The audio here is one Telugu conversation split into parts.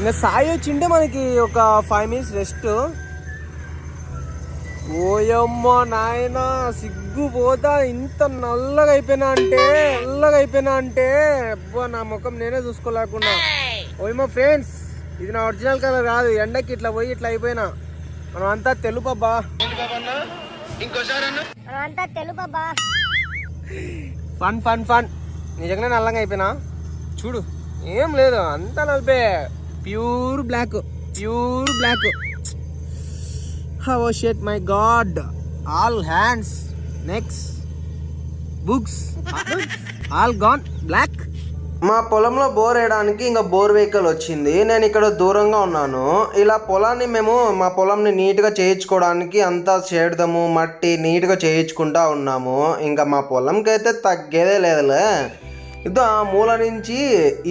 ఇంకా సాయి వచ్చింటే మనకి ఒక ఫైవ్ మినిట్స్ రెస్ట్ ఓయమ్మో నాయన సిగ్గు పోతా. ఇంత నల్లగా అయిపోయినా అంటే నల్లగా అయిపోయినా అంటే అబ్బా నా ముఖం నేనే చూసుకోలేకుండా ఓయమ్మో ఫ్రెండ్స్ ఇది నా ఒరిజినల్ కలర్ కాదు. ఎండకి ఇట్లా పోయి ఇట్లా అయిపోయినా. మనం అంతా తెలుపబ్బా. అంతా తెలుపబ్బా. ఫన్ ఫన్ ఫన్ నిజంగానే నల్లంగా అయిపోయినా. చూడు ఏం లేదు అంతా నలిపే. Pure black pure black. How shit my god all hands necks books all gone black మా పొలంలో బోర్ వేయడానికి ఇంకా బోర్ వెహికల్ వచ్చింది. నేను ఇక్కడ దూరంగా ఉన్నాను. ఇలా పొలాన్ని మేము మా పొలంని నీట్గా చేయించుకోవడానికి అంతా చేడదాము మట్టి నీట్గా చేయించుకుంటా ఉన్నాము. ఇంకా మా పొలంకి అయితే తగ్గేదే లేదులే. ఇదో ఆ మూల నుంచి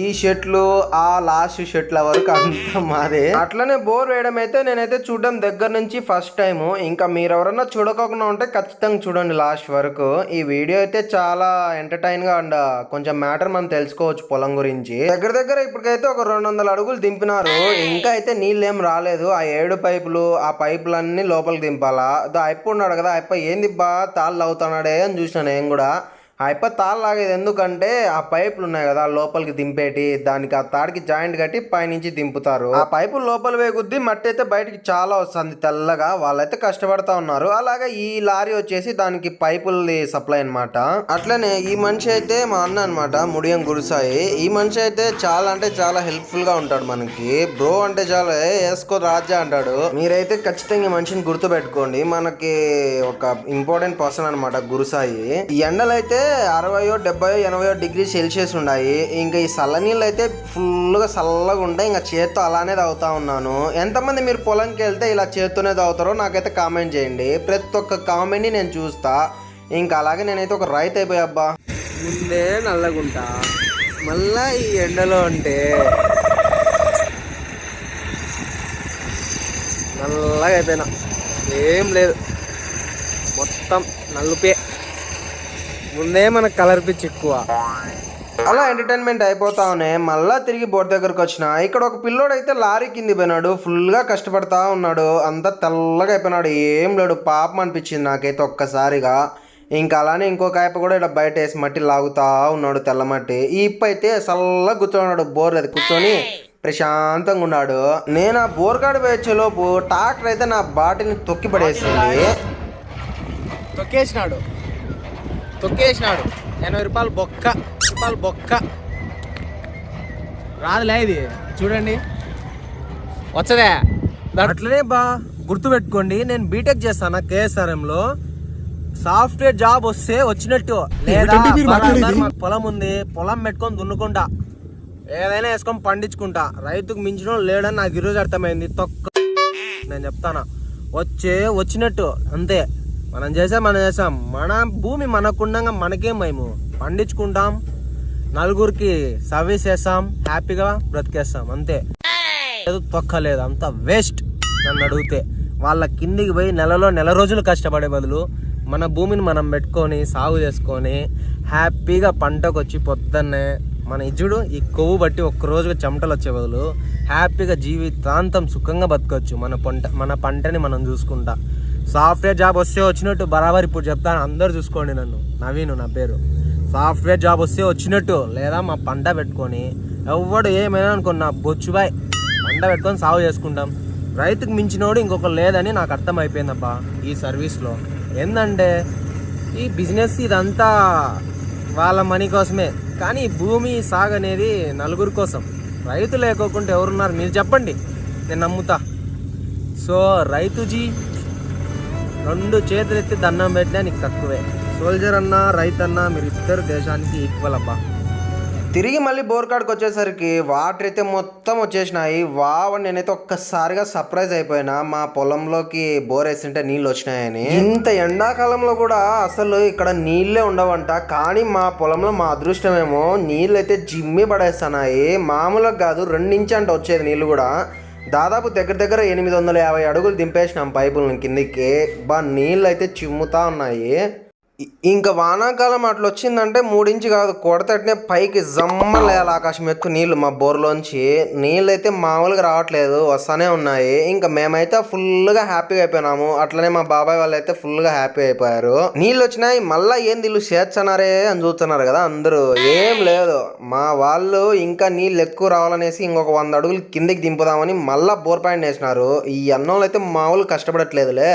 ఈ షెట్లు ఆ లాస్ట్ షర్ట్ల వరకు అంతా మాదే. అట్లనే బోర్ వేయడం అయితే నేనైతే చూడడం దగ్గర నుంచి ఫస్ట్ టైం ఇంకా మీరు ఎవరన్నా చూడకోకుండా ఉంటే ఖచ్చితంగా చూడండి లాస్ట్ వరకు. ఈ వీడియో అయితే చాలా ఎంటర్టైన్గా అండ్ కొంచెం మ్యాటర్ మనం తెలుసుకోవచ్చు పొలం గురించి. దగ్గర దగ్గర ఇప్పటికైతే ఒక రెండు వందల అడుగులు దింపినారు. ఇంకా అయితే నీళ్ళు ఏం రాలేదు. ఆ ఏడు పైపులు ఆ పైపులన్నీ లోపలికి దింపాలా. దో అయిపో ఉన్నాడు కదా అయిపోయి ఏంది బా తాళ్ళు అవుతున్నాడే అని చూసిన నేను కూడా. అయిపో తాళ్ళు లాగేది ఎందుకంటే ఆ పైపులు ఉన్నాయి కదా లోపలికి దింపేటి దానికి ఆ తాడికి జాయింట్ కట్టి పైనుంచి దింపుతారు. ఆ పైపు లోపల వేగుద్ది మట్టి అయితే బయటికి చాలా వస్తుంది తెల్లగా వాళ్ళైతే కష్టపడతా ఉన్నారు. అలాగే ఈ లారీ వచ్చేసి దానికి పైపులది సప్లై అన్నమాట. అట్లనే ఈ మనిషి అయితే మా అన్న అనమాట ముడియం గురుసాయి ఈ మనిషి అయితే చాలా అంటే చాలా హెల్ప్ఫుల్గా ఉంటాడు మనకి. బ్రో అంటే చాలా వేసుకో రాజా అంటాడు. మీరైతే ఖచ్చితంగా ఈ మనిషిని గుర్తు పెట్టుకోండి మనకి ఒక ఇంపార్టెంట్ పర్సన్ అనమాట గురుసాయి ఈ ఎండలు అయితే అరవయో డెబ్బయో ఎనభయో డిగ్రీ సెల్సియస్ ఉన్నాయి. ఇంకా ఈ చల్ల నీళ్ళు అయితే ఫుల్గా చల్లగా ఉంటాయి. ఇంకా చేత్తో అలానే తాగుతా ఉన్నాను. ఎంతమంది మీరు పొలంకి వెళ్తే ఇలా చేత్తోనే తాగుతారో నాకైతే కామెంట్ చేయండి. ప్రతి ఒక్క కామెంట్ని నేను చూస్తా. ఇంకా అలాగే నేనైతే ఒక రైతు అయిపోయా అబ్బా. ముందే నల్లగుంటా. మళ్ళా ఈ ఎండలో అంటే నల్లగా అయిపోయినా. ఏం లేదు. మొత్తం నలుపే. ముందే మన కలర్ పిచ్ ఎక్కువ. అలా ఎంటర్టైన్మెంట్ అయిపోతానే మళ్ళా తిరిగి బోర్డు దగ్గరకు వచ్చిన ఇక్కడ ఒక పిల్లోడు అయితే లారీ కింది పోయినాడు ఫుల్గా కష్టపడతా ఉన్నాడు అంతా తెల్లగా అయిపోయినాడు ఏం లేడు పాపం అనిపించింది నాకైతే ఒక్కసారిగా. ఇంకా అలానే ఇంకొక ఆయప కూడా ఇలా బయట వేసి మట్టి లాగుతా ఉన్నాడు తెల్లమట్టి ఈ ఇప్ప అయితే చల్లగా కూర్చోన్నాడు బోర్ అది కూర్చొని ప్రశాంతంగా ఉన్నాడు. నేను ఆ బోర్ కాడు లోపు ట్రాక్టర్ అయితే నా బాటిల్ని తొక్కి పడేసింది తొక్కేసినాడు. తొక్కేసినాడు. ఎనభై రూపాయలు బొక్క రూపాయలు బొక్క. రాదులే ఇది చూడండి. వచ్చదే. అట్లనే బా గుర్తుపెట్టుకోండి నేను బీటెక్ చేస్తాను కేఎస్ఆర్ఎంలో సాఫ్ట్వేర్ జాబ్ వస్తే వచ్చినట్టు. లేదా పొలం ఉంది పొలం పెట్టుకొని దున్నుకుంటా. ఏదైనా వేసుకొని పండించుకుంటా. రైతుకు మించిన లేడని నాకు ఈరోజు అర్థమైంది తొక్క. నేను చెప్తానా వచ్చే వచ్చినట్టు అంతే. మనం చేసాం మనం చేసాం మన భూమి మనకుండగా మనకేం మేము పండించుకుంటాం నలుగురికి సర్వీస్ చేస్తాం హ్యాపీగా బ్రతికేస్తాం అంతే. లేదు తొక్కలేదు అంత వేస్ట్ నన్ను అడిగితే. వాళ్ళ కిందికి పోయి నెలలో నెల రోజులు కష్టపడే బదులు మన భూమిని మనం పెట్టుకొని సాగు చేసుకొని హ్యాపీగా పంటకు వచ్చి పొద్దున్నే మన ఇజుడు ఈ కొవ్వు బట్టి ఒక్కరోజుగా చెమటలు వచ్చే బదులు హ్యాపీగా జీవితాంతం సుఖంగా బతకవచ్చు మన పంట మన పంటని మనం చూసుకుంటా. సాఫ్ట్వేర్ జాబ్ వస్తే వచ్చినట్టు బరాబర్ ఇప్పుడు చెప్తాను. అందరు చూసుకోండి నన్ను. నవీను నా పేరు. సాఫ్ట్వేర్ జాబ్ వస్తే వచ్చినట్టు లేదా మా పంట పెట్టుకొని ఎవడు ఏమైనా అనుకున్న బొచ్చుబాయ్ పంట పెట్టుకొని సాగు చేసుకుంటాం. రైతుకు మించినోడు ఇంకొకరు లేదని నాకు అర్థమైపోయిందబ్బా ఈ సర్వీస్లో. ఏంటంటే ఈ బిజినెస్ ఇదంతా వాళ్ళ మనీ కోసమే. కానీ భూమి సాగు అనేది నలుగురి కోసం. రైతు లేకోకుండా ఎవరున్నారు మీరు చెప్పండి. నేను నమ్ముతా. సో రైతుజీ రెండు చేతులు ఎత్తి దండం పెట్టినా నీకు తక్కువే. సోల్జర్ అన్న రైతు అన్న మీరు ఇద్దరు దేశానికి ఈక్వల్ అబ్బా. తిరిగి మళ్ళీ బోర్కాడ్కి వచ్చేసరికి వాటర్ అయితే మొత్తం వచ్చేసినాయి. వావ్ అని నేనైతే ఒక్కసారిగా సర్ప్రైజ్ అయిపోయినా. మా పొలంలోకి బోర్ వేసింటే నీళ్ళు వచ్చినాయని. ఇంత ఎండాకాలంలో కూడా అసలు ఇక్కడ నీళ్ళే ఉండవంట. కానీ మా పొలంలో మా అదృష్టమేమో నీళ్ళు అయితే జిమ్మి పడేస్తున్నాయి. మామూలుగా కాదు రెండించి అంట వచ్చేది నీళ్ళు కూడా. దాదాపు దగ్గర దగ్గర ఎనిమిది వందల యాభై అడుగులు దింపేసినాం పైపులను కిందికి. బా నీళ్ళు అయితే చిమ్ముతా ఉన్నాయి. ఇంకా వానాకాలం అట్లా వచ్చిందంటే మూడించి కాదు కొడతట్నే పైకి జమ్మలేయాలి ఆకాశం ఎత్తు నీళ్ళు. మా బోర్లోంచి నీళ్ళు అయితే మామూలుగా రావట్లేదు వస్తానే ఉన్నాయి. ఇంకా మేమైతే ఫుల్గా హ్యాపీగా అయిపోయినాము. అట్లనే మా బాబాయ్ వాళ్ళు అయితే ఫుల్గా హ్యాపీ అయిపోయారు. నీళ్ళు వచ్చినాయి మళ్ళీ ఏంది వీళ్ళు చేర్చన్నారే అని చూస్తున్నారు కదా అందరూ. ఏం లేదు మా వాళ్ళు ఇంకా నీళ్ళు ఎక్కువ రావాలనేసి ఇంకొక వంద అడుగులు కిందకి దింపుదామని మళ్ళీ బోర్ పాయింట్ వేసినారు. ఈ అన్నంలో అయితే మామూలు కష్టపడట్లేదులే.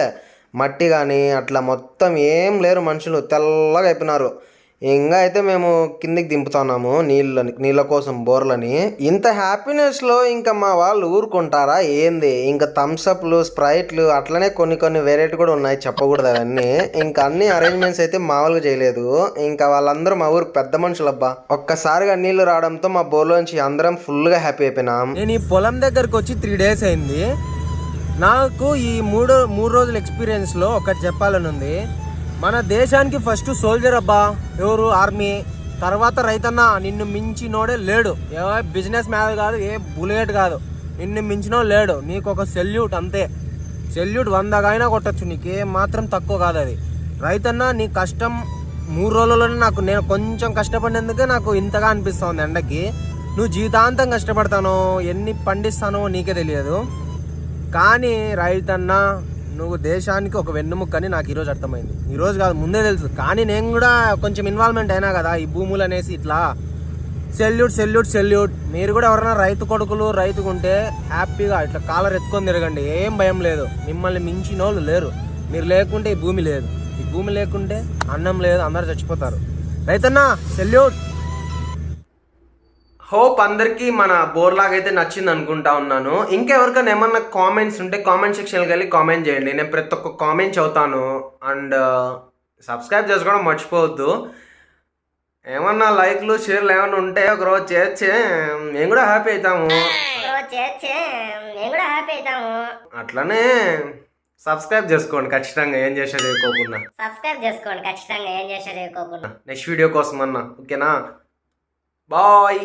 మట్టి కానీ అట్లా మొత్తం ఏం లేరు మనుషులు. తెల్లగా అయిపోయినారు. ఇంకా అయితే మేము కిందికి దింపుతున్నాము నీళ్ళని నీళ్ళ కోసం బోర్లని. ఇంత హ్యాపీనెస్లో ఇంకా మా వాళ్ళు ఊరుకుంటారా? ఏంది? ఇంకా థమ్స్అప్లు స్ప్రైట్లు అట్లనే కొన్ని కొన్ని వెరైటీ కూడా ఉన్నాయి. చెప్పకూడదు అవన్నీ. ఇంకా అన్ని అరేంజ్మెంట్స్ అయితే మామూలుగా చేయలేదు. ఇంకా వాళ్ళందరూ మా ఊరు పెద్ద మనుషులు అబ్బా ఒక్కసారిగా నీళ్ళు రావడంతో మా బోర్లోంచి అందరం ఫుల్గా హ్యాపీ అయిపోయినాం. నేను ఈ పొలం దగ్గరకు వచ్చి త్రీ డేస్ అయింది. నాకు ఈ మూడు మూడు రోజుల ఎక్స్పీరియన్స్లో ఒకటి చెప్పాలని ఉంది. మన దేశానికి ఫస్ట్ సోల్జర్ అబ్బా ఎవరు? ఆర్మీ తర్వాత రైతన్న నిన్ను మించినోడే లేడు. ఏ బిజినెస్ మ్యాన్ కాదు ఏ బుల్లెట్ కాదు. నిన్ను మించినో లేడు. నీకు ఒక సెల్యూట్ అంతే. సెల్యూట్ వందగైనా కొట్టచ్చు. నీకు ఏ మాత్రం తక్కువ కాదు అది. రైతన్న నీ కష్టం మూడు రోజుల్లోనే నాకు నేను కొంచెం కష్టపడినందుకే నాకు ఇంతగా అనిపిస్తుంది ఎండకి. నువ్వు జీవితాంతం కష్టపడతాను ఎన్ని పండిస్తానో నీకే తెలియదు. కానీ రైతన్న నువ్వు దేశానికి ఒక వెన్నుముక్కని నాకు ఈరోజు అర్థమైంది. ఈరోజు కాదు ముందే తెలుసు. కానీ నేను కూడా కొంచెం ఇన్వాల్వ్మెంట్ అయినా కదా ఈ భూములు అనేసి ఇట్లా. సెల్యూట్ సెల్యూట్ సెల్యూట్ మీరు కూడా ఎవరైనా రైతు కొడుకులు రైతుకుంటే హ్యాపీగా ఇట్లా కాలర్ ఎత్తుకొని తిరగండి. ఏం భయం లేదు. మిమ్మల్ని మించిన వాళ్ళు లేరు. మీరు లేకుంటే ఈ భూమి లేదు. ఈ భూమి లేకుంటే అన్నం లేదు అందరు చచ్చిపోతారు. రైతన్నా సెల్యూట్ హోప్ అందరికీ మన బోర్ లాగా అయితే నచ్చింది అనుకుంటా ఉన్నాను. ఇంకెవరికైనా ఏమన్నా కామెంట్స్ ఉంటే కామెంట్ సెక్షన్కి వెళ్ళి కామెంట్ చేయండి. నేను ప్రతి ఒక్క కామెంట్ చదువుతాను. అండ్ సబ్స్క్రైబ్ చేసుకోవడం మర్చిపోవద్దు. ఏమన్నా లైక్లు షేర్లు ఏమన్నా ఉంటే ఒకరోజు చేర్చే మేము కూడా హ్యాపీ అవుతాము. రోజు చేర్చే మేము కూడా హ్యాపీ అవుతాము. అట్లనే సబ్స్క్రైబ్ చేసుకోండి. ఖచ్చితంగా ఏం చేసేది చేయకోకుండా. సబ్స్క్రైబ్ చేసుకోండి. ఖచ్చితంగా ఏం చేసేది చేయకోకుండా. నెక్స్ట్ వీడియో కోసం అన్న. ఓకేనా బాయ్